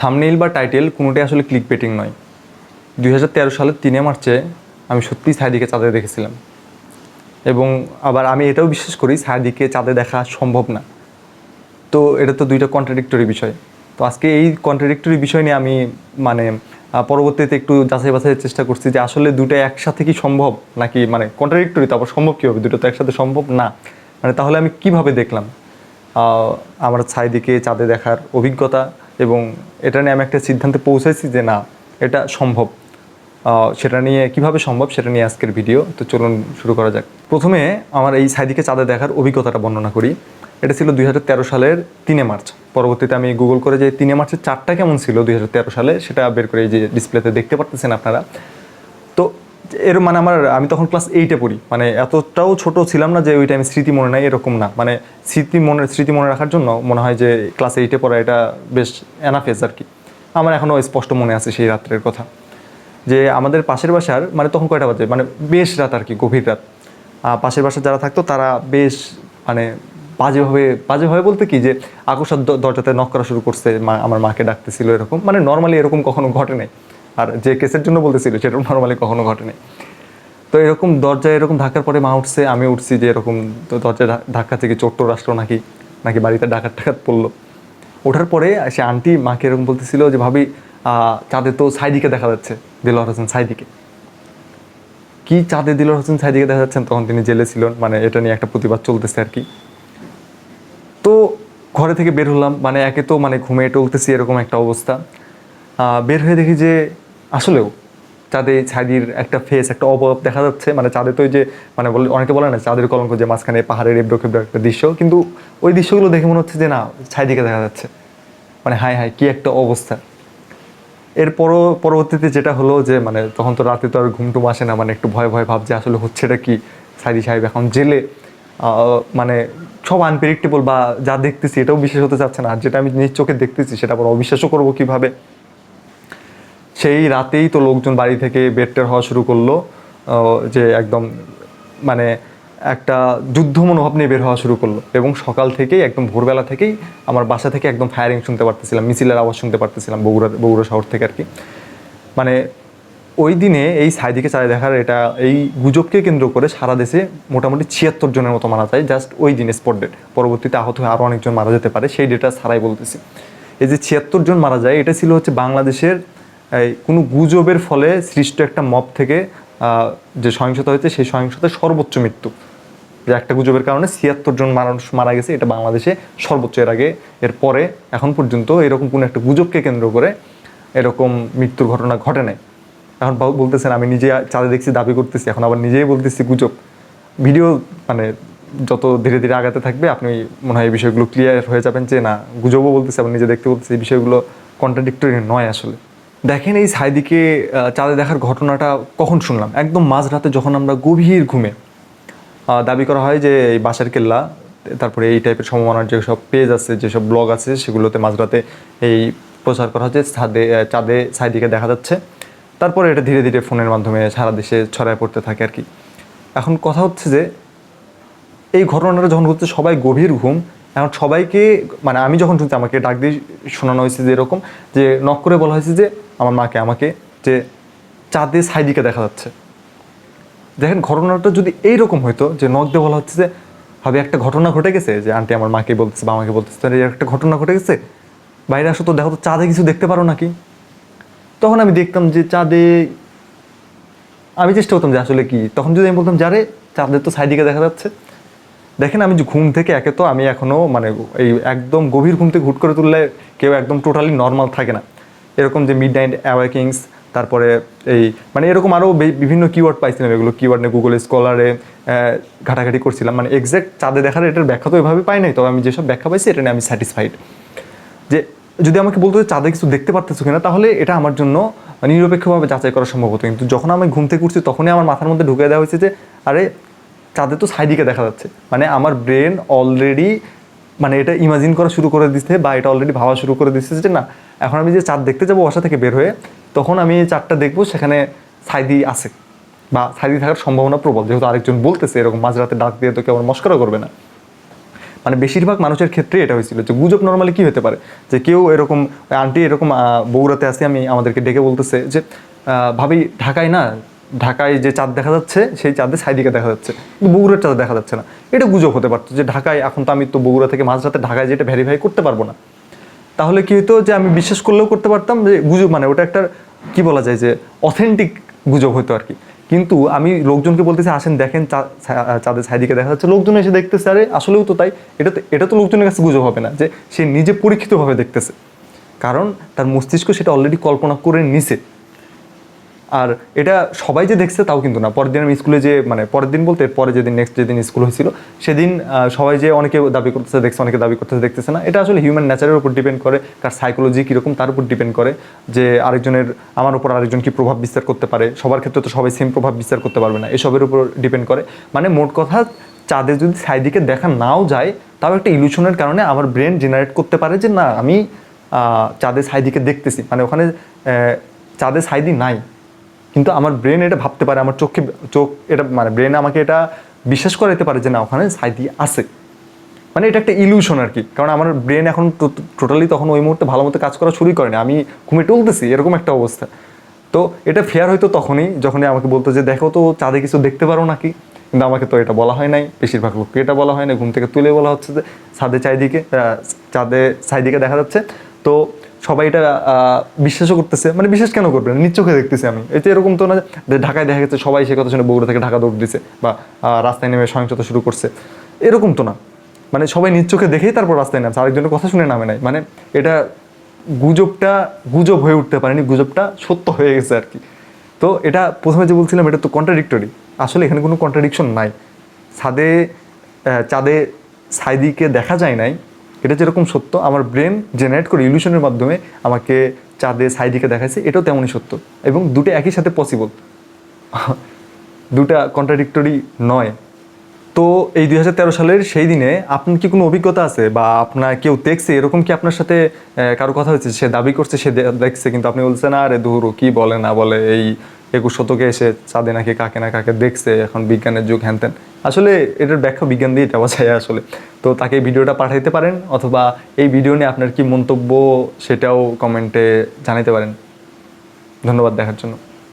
Thumbnail বা title কোনোটাই আসলে ক্লিক পেটিং নয়। দুই হাজার তেরো সালের তিনে মার্চে আমি সত্যিই সাইদিকে চাঁদে দেখেছিলাম। এবং আবার আমি এটাও বিশ্বাস করি সাইদিকে চাঁদে দেখা সম্ভব না। তো এটা তো দুইটা কন্ট্রাডিক্টরি বিষয়। তো আজকে এই কন্ট্রাডিক্টরি বিষয় নিয়ে আমি মানে পরবর্তীতে একটু যাচাই বাছাইয়ের চেষ্টা করছি যে আসলে দুটো একসাথে কি সম্ভব? নাকি মানে কন্ট্রাডিক্টরি তো আবার সম্ভব কী হবে? দুটো তো একসাথে সম্ভব না। মানে তাহলে আমি কীভাবে দেখলাম? আমার ছাইদিকে চাঁদে দেখার অভিজ্ঞতা এবং এটা নিয়ে আমি একটা সিদ্ধান্তে পৌঁছেছি যে না, এটা সম্ভব। সেটা নিয়ে কীভাবে সম্ভব সেটা নিয়ে আজকের ভিডিও। তো চলুন শুরু করা যাক। প্রথমে আমার এই সাইদিকে চাঁদে দেখার অভিজ্ঞতাটা বর্ণনা করি। এটা ছিল দুই হাজার তেরো সালের তিনে মার্চ। পরবর্তীতে আমি গুগল করে যে তিনে মার্চের চারটা কেমন ছিল দুই হাজার তেরো সালে সেটা বের করে এই যে ডিসপ্লেতে দেখতে পারতেছেন আপনারা। তো এর মানে আমার, আমি তখন ক্লাস এইটে পড়ি। মানে এতটাও ছোট ছিলাম না যে ওই টাইমে স্মৃতি মনে নাই, এরকম না। মানে স্মৃতি মনে স্মৃতি মনে রাখার জন্য মনে হয় যে ক্লাস এইটে পড়া এটা বেশ এনাফেস আর কি। আমার এখনও স্পষ্ট মনে আছে সেই রাত্রের কথা। যে আমাদের পাশের বাসার মানে তখন কয়টা বাজে? মানে বেশ রাত আর কি, গভীর রাত। পাশের বাসার যারা থাকতো তারা বেশ মানে বাজেভাবে বাজেভাবে বলতে কি যে দ- দরজাতে নক করা শুরু করছে আমার মাকে ডাকতেছিল এরকম। মানে নর্মালি এরকম কখনো ঘটে নাই। আর যে কেসের জন্য বলতেছিল সেটাও নর্মালি কখনো ঘটে নাই তো এরকম দরজায় এরকম ধাক্কার পরে মা উঠছে, আমি উঠছি যে এরকম দরজায় ধাক্কা থেকে চোট্ট রাষ্ট্র নাকি নাকি বাড়িতে ডাকাত টাকাত পড়ল। ওঠার পরে সে আন্টি মাকে এরকম বলতেছিল যে, ভাবি চাঁদে তো সাইদিকে দেখা যাচ্ছে দিলর হোসেন সাইদিকে। কি চাঁদে দিলর হোসেন সাইদিকে দেখা যাচ্ছেন তখন তিনি জেলে ছিলেন মানে এটা নিয়ে একটা প্রতিবাদ চলতেছে আর কি। তো ঘরে থেকে বের হলাম মানে একে তো মানে ঘুমিয়ে টলতেছি এরকম একটা অবস্থা। বের হয়ে দেখি যে আসলেও চাঁদে ছাদির একটা ফেস একটা অভাব দেখা যাচ্ছে। মানে চাঁদে তো ওই যে মানে বলে, অনেকে বলে না, চাঁদের কলঙ্ক যে মাঝখানে পাহাড়ের এবড়ো খেবড়ো একটা দৃশ্য, কিন্তু ওই দৃশ্যগুলো দেখে মনে হচ্ছে যে না, ছাইদিকে দেখা যাচ্ছে। মানে হাই হাই কি একটা অবস্থা। এর পর পরবর্তীতে যেটা হলো যে মানে তখন তো রাতে তো আর ঘুম টুম আসে না মানে একটু ভয় ভয় ভাব যে আসলে হচ্ছে এটা কি সাইদি সাহেব এখন জেলে। মানে সব আনপ্রেডিক্টেবল বা যা দেখতেছি এটাও বিশ্বাস হতে চাচ্ছে না। আর যেটা আমি নিজ চোখে দেখতেছি, সেটা আবার অবিশ্বাসও করব কীভাবে? সেই রাতেই তো লোকজন বাড়ি থেকে বেডটের হওয়া শুরু করল যে একদম মানে একটা যুদ্ধ মনোভাব নিয়ে বের হওয়া শুরু করল। এবং সকাল থেকেই একদম ভোরবেলা থেকেই আমার বাসা থেকে একদম ফায়ারিং শুনতে পারতেছিলাম, মিছিলের আওয়াজ শুনতে পারতেছিলাম বগুড়া বগুড়া শহর থেকে আর কি। মানে ওই দিনে এই সাইদিকে চাই দেখার এটা, এই গুজবকে কেন্দ্র করে সারা দেশে মোটামুটি ছিয়াত্তর জনের মতো মারা যায় জাস্ট ওই দিনে স্পট ডেট পরবর্তীতে আহত হয়ে আরও অনেকজন মারা যেতে পারে, সেই ডেটা ছাড়াই বলতেছি। এই যে ছিয়াত্তর জন মারা যায়, এটা ছিল হচ্ছে বাংলাদেশের কোনো গুজবের ফলে সৃষ্ট একটা মব থেকে যে সহিংসতা হয়েছে, সেই সহিংসতার সর্বোচ্চ মৃত্যু। যে একটা গুজবের কারণে ছিয়াত্তর জন মানুষ মারা গেছে, এটা বাংলাদেশে সর্বোচ্চ এর আগে, এর পরে, এখন পর্যন্ত এরকম কোনো একটা গুজবকে কেন্দ্র করে এরকম মৃত্যুর ঘটনা ঘটে নাই। এখন বলতেছেন, আমি নিজে চাঁদে দেখছি, দাবি করতেছি, এখন আবার নিজেই বলতেছি গুজব। ভিডিও মানে যত ধীরে ধীরে আগাতে থাকবে, আপনি মনে হয় এই বিষয়গুলো ক্লিয়ার হয়ে যাবেন যে, না, গুজবও বলতেছি, আবার নিজে দেখতে বলতেছি, এই বিষয়গুলো কন্ট্রাডিক্টরি নয় আসলে। দেখেন এই সাইদিকে চাঁদে দেখার ঘটনাটা কখন শুনলাম? একদম মাঝরাতে যখন আমরা গভীর ঘুমে দাবি করা হয় যে এই বাসার কেল্লা তারপরে এই টাইপের সম্ভাবনার যেসব পেজ আছে যেসব ব্লগ আছে সেগুলোতে মাঝরাতে এই প্রচার করা হচ্ছে আহ, চাঁদে সাইদিকে দেখা যাচ্ছে। তারপরে এটা ধীরে ধীরে ফোনের মাধ্যমে সারা দেশে ছড়ায় পড়তে থাকে আর কি। এখন কথা হচ্ছে যে এই ঘটনাটা যখন হচ্ছে সবাই গভীর ঘুম এখন সবাইকে মানে আমি যখন শুনছি আমাকে ডাক দিয়ে শোনানো হয়েছে যে এরকম যে নক করে বলা হয়েছে যে আমার মাকে, আমাকে যে চাঁদে সাইদিকে দেখা যাচ্ছে। দেখেন ঘটনাটা যদি এইরকম হইতো যে নখ দিয়ে বলা হচ্ছে যে হবে একটা ঘটনা ঘটে গেছে। যে আন্টি আমার মাকে বলতেছে, বা আমাকে বলতেছে, "তাহলে এর একটা ঘটনা ঘটে গেছে? বাইরে আসো তো, দেখো তো, চাঁদে কিছু দেখতে পারো নাকি? তখন আমি দেখতাম যে চাঁদে আমি চেষ্টা করতাম যে আসলে কি। তখন যদি আমি বলতাম যারে চাঁদের তো সাইদিকে দেখা যাচ্ছে। দেখেন আমি যে ঘুম থেকে, একে তো আমি এখনও মানে এই একদম গভীর ঘুম থেকে হুট করে তুললে কেউ একদম টোটালি নর্মাল থাকে না। এরকম যে মিড নাইট অ্যাওয়াকিংস তারপরে এই মানে এরকম আরও বিভিন্ন কিওয়ার্ড পাইছিলাম এগুলো। কিওয়ার্ড নিয়ে গুগল স্কলারে ঘাটাঘাটি করছিলাম। মানে এক্স্যাক্ট চাঁদে দেখার এটার ব্যাখ্যা তো এভাবে পাই নাই। তবে আমি যেসব ব্যাখ্যা পাইছি, এটা নিয়ে আমি স্যাটিসফাইড যে, যদি আমাকে বলতো যে চাঁদে কিছু দেখতে পারতেছো কিনা, তাহলে এটা আমার জন্য নিরপেক্ষভাবে যাচাই করা সম্ভব হতো। কিন্তু যখন আমি ঘুম থেকে উঠছি, তখনই আমার মাথার মধ্যে ঢুকে দেওয়া হয়েছে যে, আরে, চাঁদে তো সাইদিকে দেখা যাচ্ছে। মানে আমার ব্রেন অলরেডি মানে এটা ইমাজিন করা শুরু করে দিচ্ছে বা এটা অলরেডি ভাবা শুরু করে দিচ্ছে যে না এখন আমি যে চাঁদ দেখতে যাব বাসা থেকে বের হয়ে, তখন আমি চাঁদটা দেখব, সেখানে সাইদি আছে বা সাইদি থাকার সম্ভাবনা প্রবল। যেহেতু আরেকজন বলতেছে এরকম মাঝরাতে ডাক দিয়ে তো কেউ আমার মস্করা করবে না। মানে বেশিরভাগ মানুষের ক্ষেত্রে এটা হয়েছিল যে গুজব নর্মালি কি হতে পারে? যে কেউ এরকম আন্টি এরকম বগুড়াতে আসি আমি আমাদেরকে ডেকে বলতেছে যে ভাবি, ঢাকায় না? ঢাকায় যে চাঁদ দেখা যাচ্ছে, সেই চাঁদে সাইদিকে দেখা যাচ্ছে। কিন্তু বগুড়ার চাঁদ দেখা যাচ্ছে না। এটা গুজব হতে পারতো যে ঢাকায়, এখন তো আমি তো বগুড়া থেকে মাঝরাতে ঢাকায় যেটা ভেরিফাই করতে পারব না। তাহলে কি হতো যে আমি বিশ্বাস করলেও করতে পারতাম যে গুজব মানে ওটা একটা, কি বলা যায় যে অথেন্টিক গুজব হতো আর কি। কিন্তু আমি লোকজনকে বলতেছি, আসেন দেখেন চাঁদের সাইদিকে দেখা যাচ্ছে, লোকজন এসে দেখতেছে, আরে আসলেও তো তাই, এটা তো এটা তো লোকজনের কাছে গুজব হবে না, যে সে নিজে পরীক্ষিতভাবে দেখতেছে। কারণ তার মস্তিষ্ক সেটা অলরেডি কল্পনা করে নিছে। আর এটা সবাই যে দেখছে তাও কিন্তু না। পরের দিন আমি স্কুলে যে মানে পরের দিন বলতে পরে যেদিন নেক্সট যেদিন স্কুল হয়েছিল, সেদিন সবাই যে অনেকে দাবি করতেছে, দেখছে, অনেকে দাবি করতেছে, দেখতেছে না। এটা আসলে হিউম্যান নেচারের উপর ডিপেন্ড করে তার সাইকোলজি কীরকম তার উপর ডিপেন্ড করে, যে আরেকজনের, আমার উপর আরেকজন কি প্রভাব বিস্তার করতে পারে। সবার ক্ষেত্রে তো সবাই সেম প্রভাব বিস্তার করতে পারবে না, এসবের উপর ডিপেন্ড করে। মানে মোট কথা চাঁদে যদি সাইদিকে দেখা নাও যায়, তাও একটা ইলুশনের কারণে আমার ব্রেন জেনারেট করতে পারে যে, না, আমি চাঁদের সাইদিকে দেখতেছি। মানে ওখানে চাঁদের সাইদি নাই। কিন্তু আমার ব্রেন এটা ভাবতে পারে আমার চোখে চোখ এটা মানে ব্রেন আমাকে এটা বিশ্বাস করাইতে পারে যে না ওখানে সাইদি আছে। মানে এটা একটা ইলিউশন আর কি কারণ আমার ব্রেন এখন টোটালি তখন ওই মুহূর্তে ভালো মতো কাজ করা শুরুই করেনি। আমি ঘুমে টলতেছি এরকম একটা অবস্থা। তো এটা ফেয়ার হয়তো তখনই যখনই আমাকে বলতো যে দেখো তো চাঁদে কিছু দেখতে পারো নাকি? কিন্তু আমাকে তো এটা বলা হয় নাই। বেশিরভাগ লোককে এটা বলা হয় না ঘুম থেকে তুলে বলা হচ্ছে যে চাঁদে চাইদিকে আহ, চাঁদে চাইদিকে দেখা যাচ্ছে। তো সবাই এটা বিশ্বাসও করতেছে। মানে বিশ্বাস কেন করবে নিজ চোখে দেখতেছি আমি। এটা এরকম তো না যে ঢাকায় দেখা গেছে সবাই সে কথা শুনে বগুড়া থেকে ঢাকা দৌড় দিছে বা রাস্তায় নেমে সহিংসতা শুরু করছে। এরকম তো না। মানে সবাই নিজ চোখে দেখেই তারপর রাস্তায় নামছে। আরেকজনের কথা শুনে নামে নাই। মানে এটা গুজবটা গুজব হয়ে উঠতে পারেনি। গুজবটা সত্য হয়ে গেছে আর কি। তো এটা প্রথমে যে বলছিলাম, এটা তো কন্ট্রাডিক্টরি আসলে এখানে কোনো কন্ট্রাডিকশন নাই। ছাদে চাঁদে সাইদিকে দেখা যায় নাই। এটা যেরকম সত্য, আমার ব্রেন জেনারেট করে ইলিউশনের মাধ্যমে আমাকে চাঁদে, সাইদিকে দেখাচ্ছে এটাও তেমনই সত্য। এবং দুটো একই সাথে পসিবল দুটা কন্ট্রাডিক্টরি নয়। তো এই দুই হাজার তেরো সালের সেই দিনে আপনার কি কোনো অভিজ্ঞতা আছে? বা আপনার কেউ দেখছে? এরকম কি আপনার সাথে কারও কথা হয়েছে? সে দাবি করছে, সে দেখছে, কিন্তু আপনি বলছেন, আরে দুহুরু কি বলে, না বলে, এই একুশ শতকে এসে চাঁদে নাকি কাকে না কাকে দেখছে এখন বিজ্ঞানের যুগ হ্যানত্যান আসলে এটার ব্যাখ্যা বিজ্ঞান দিয়ে দেওয়া যায় আসলে। তো তাকে ভিডিওটা পাঠাইতে পারেন অথবা এই ভিডিও নিয়ে আপনার কি মন্তব্য সেটাও কমেন্টে জানাতে পারেন। ধন্যবাদ দেখার জন্য।